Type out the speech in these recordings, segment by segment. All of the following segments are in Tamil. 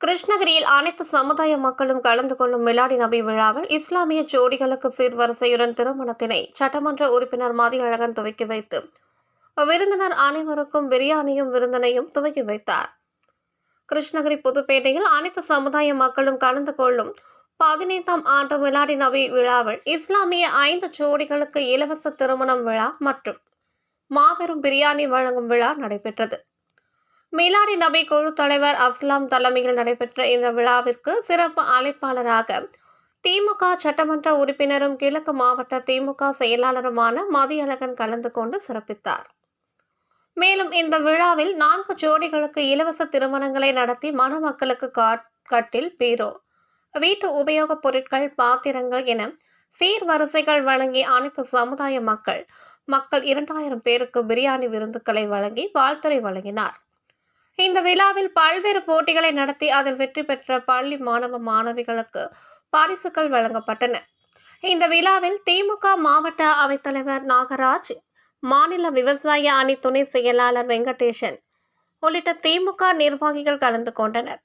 கிருஷ்ணகிரியில் அனைத்து சமுதாய மக்களும் கலந்து கொள்ளும் மிலாடி நபி விழாவில் இஸ்லாமிய ஜோடிகளுக்கு சீர்வரிசையுடன் திருமணத்தினை சட்டமன்ற உறுப்பினர் மதியழகன் துவக்கி வைத்து விருந்தினர் அனைவருக்கும் பிரியாணியும் விருந்தினையும் துவக்கி வைத்தார். கிருஷ்ணகிரி புதுப்பேட்டையில் அனைத்து சமுதாய மக்களும் கலந்து கொள்ளும் பதினைந்தாம் ஆண்டு மிலாடி நபி விழாவில் இஸ்லாமிய ஐந்து ஜோடிகளுக்கு இலவச திருமணம் விழா மற்றும் மாபெரும் பிரியாணி வழங்கும் விழா நடைபெற்றது. மிலாடி நபி குழு தலைவர் அஸ்லாம் தலைமையில் நடைபெற்ற இந்த விழாவிற்கு சிறப்பு அழைப்பாளராக திமுக சட்டமன்ற உறுப்பினரும் கிழக்கு மாவட்ட திமுக செயலாளருமான மதியழகன் கலந்து கொண்டு சிறப்பித்தார். மேலும் இந்த விழாவில் நான்கு ஜோடிகளுக்கு இலவச திருமணங்களை நடத்தி மணமக்களுக்கு காட்- கட்டில் பீரோ வீட்டு உபயோகப் பொருட்கள் பாத்திரங்கள் என சீர்வரிசைகள் வழங்கி அனைத்து சமுதாய மக்கள் மக்கள் இரண்டாயிரம் பேருக்கு பிரியாணி விருந்துகளை வழங்கி வாழ்த்துரை வழங்கினார். இந்த விழாவில் பல்வேறு போட்டிகளை நடத்தி அதில் வெற்றி பெற்ற பள்ளி மாணவ மாணவிகளுக்கு பரிசுகள் வழங்கப்பட்டன. இந்த விழாவில் திமுக மாவட்ட அவைத்தலைவர் நாகராஜ் மாநில விவசாய அணி துணை செயலாளர் வெங்கடேசன் உள்ளிட்ட திமுக நிர்வாகிகள் கலந்து கொண்டனர்.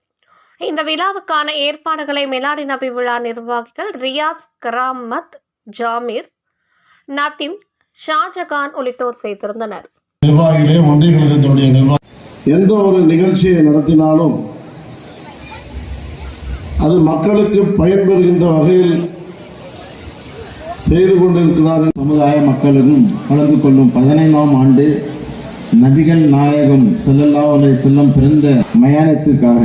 இந்த விழாவுக்கான ஏற்பாடுகளை மிலாடி நபி விழா நிர்வாகிகள் ரியாஸ் கராமத் ஜாமீர் நதீம் ஷாஜகான் உள்ளிட்டோர் செய்திருந்தனர் நிர்வாகிகளே ஒன்றிய கழகத்தினுடைய எந்த ஒரு நிகழ்ச்சியை நடத்தினாலும் அது மக்களுக்கு பயன்பெறுகின்ற வகையில் செய்து கொண்டிருக்கிறார்கள். சமுதாய மக்களும் கலந்து கொள்ளும் பதினைந்தாம் ஆண்டு நபிகள் நாயகம் செல்லல்லா செல்லம் பிறந்த மயானத்திற்காக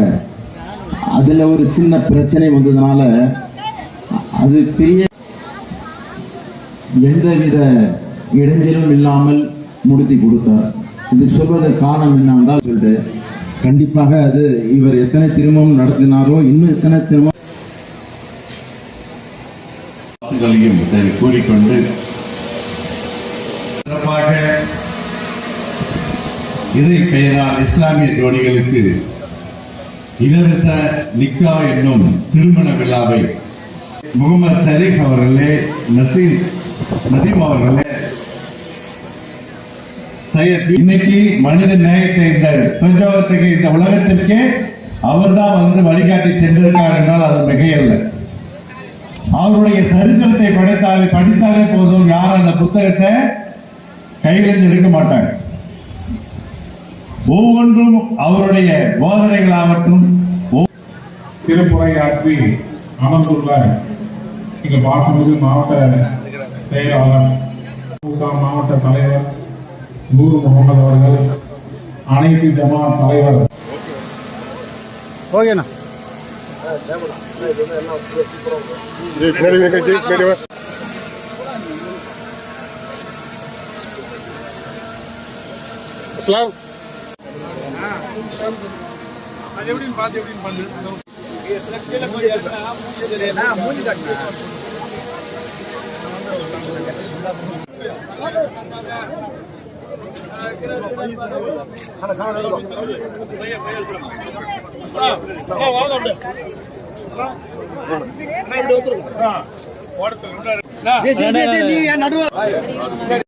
அதில் ஒரு சின்ன பிரச்சனை வந்ததுனால அது பெரிய எந்தவித இடைஞ்சலும் இல்லாமல் முடித்து கொடுத்தார். இது சொல்வதற்கு காரணம் என்னென்றால் சொல்லிட்டு கண்டிப்பாக அது இவர் எத்தனை திருமணம் நடத்தினாரோ இன்னும் எத்தனை திருமணம் கூறிக்கொண்டு சிறப்பாக இறை பெயரால் இஸ்லாமிய ஜோடிகளுக்கு இலவச நிக்கா என்னும் திருமண விழாவை முகமது ஷரீப் அவர்களே நசீம் நதீம் அவர்களே இன்னைக்கு மனித நேயத்தை இந்த பிரஜோகத்துக்கு இந்த உலகத்திற்கே அவர்தான் வந்து வழிகாட்டி சென்றிருக்கார் என்றால் அது மிகையல்ல. அவருடைய சரித்திரத்தை படைத்தாலே படித்தாலே போதும். யாரும் அந்த புத்தகத்தை கையிலிருந்து எடுக்க மாட்டாங்க. ஒவ்வொன்றும் அவருடைய போதனைகளாகட்டும் திருப்புரையாற்றி அமர்ந்துள்ள எங்கள் பாசமிகு மாவட்ட செயலாளர் திமுக மாவட்ட தலைவர் நூர் முகமது அவர்கள் அனைத்து ஜமாத் தலைவர். அது எப்படின்னு பார்த்து எப்படின்னு பண்ணு நடுவு